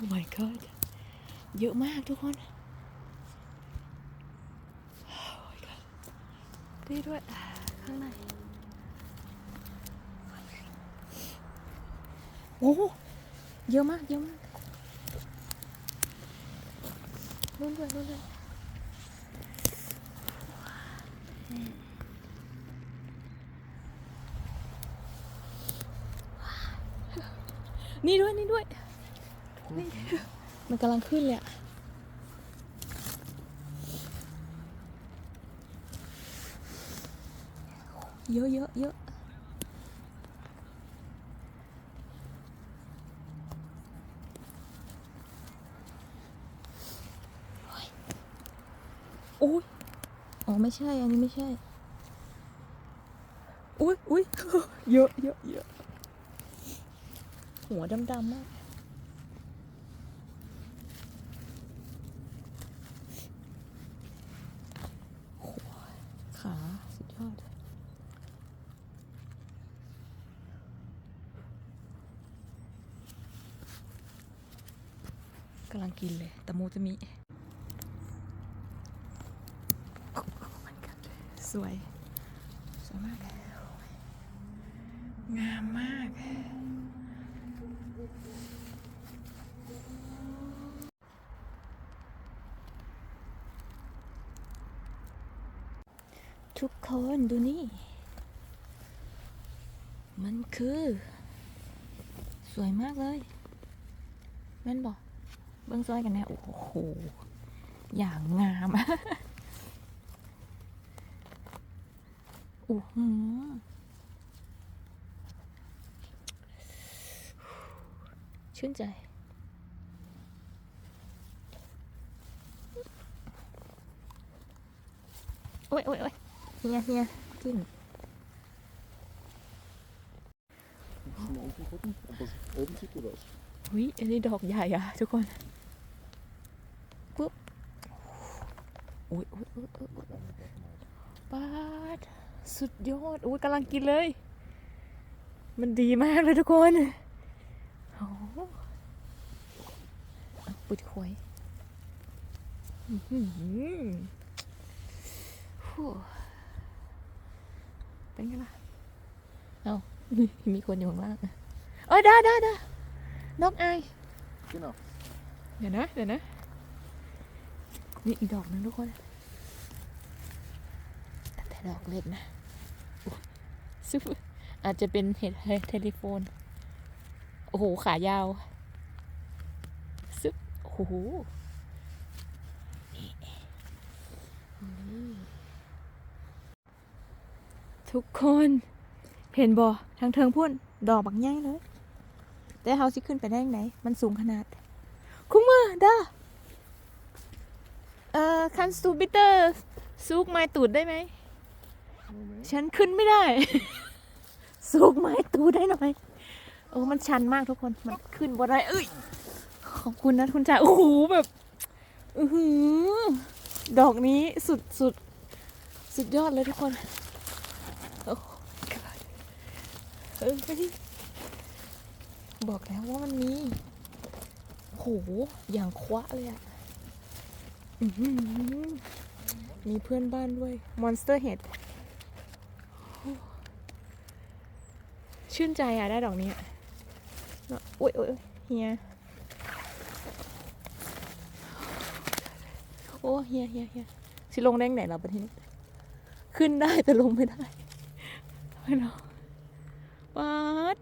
Oh my god เยอะมากทุกคน Oh my god นี่ด้วยข้างในโอ้โหเยอะมากเยอะมากนู่นด้วยนู่นด้วยนี่ด้วย นี่ด้วยนี่ มันกำลังขึ้นเลยอะเยอะเยอะเยอะโอ้ยอ๋อไม่ใช่ อันนี้ไม่ใช่ อุ้ยอุ้ยเยอะเยอะเยอะหัวดำๆมาก ขาสุดยอด กำลังกินเลยตะมูจะมีสวย สวยมากงามมาก ทุกคนดูนี่ มันคือ สวยมากเลยแม่นบอก เบื้องซ้อยกันแน่โอ้โห อย่างงามโอ้โหชื่นใจ โอ้ยโอ้ยโอ้ยเฮียเฮียกิน Muss man unten gucken, aber oben sieht gut aus. หุยอันนี้ดอกใหญ่อะทุกคนปุ๊บโอ้ยโอ้ยโอ้ยโอ้ยโอ้ย Kleine Blätter. ปาดสุดยอดโอ้ยกำลังกินเลย มันดีมากเลยทุกคนโอ้โหเอาปุดควยอื้อหือฟู่เป็นไงล่ะ เอามีมีคนอยู่ข้างล่างเอ้ยได้ได้ได้นกไอาย Genau. เดี๋ยวนะ เดี๋ยวนะ นี่อีกดอกหนึงทุกคน แต่ดอกเล็กนะอุ๊ยซุปอาจจะเป็นเห็ดเทลิโฟน โอ้โห ขายาว ซึบโอ้โห ทุกคนเห็นบ่ทางเทิงพุ่น ดอกบักใหญ่เลย แต่เฮาสิขึ้นไปได้ยังไงมันสูงขนาด คุ้มมือเด้อ อ่อคันสูบิเตอร์ซูกไม้ตูดได้ไหม Moment. ฉันขึ้นไม่ได้สูกไม้ตูดได้หน่อยโอ้มันชันมากทุกคน มันขึ้นบ่ได้ เอ้ย ขอบคุณนะทุนจ่ายโอ้โหแบบอือหือดอกนี้สุดสุดสุดยอดเลยทุกคนโอ้ God เออไปดิบอกแล้วว่ามันมีโหอย่างคว้าเลยอะอื้อหือ มีเพื่อนบ้านด้วย Monster Head ชื่นใจอะได้ดอกนี้อุ้ยอุ้ยเฮีย โอ้เฮียเฮียเฮียสิลงได้ไหนเราประเทศนี้ ขึ้นได้แต่ลงไม่ได้ไม่เนาะปัด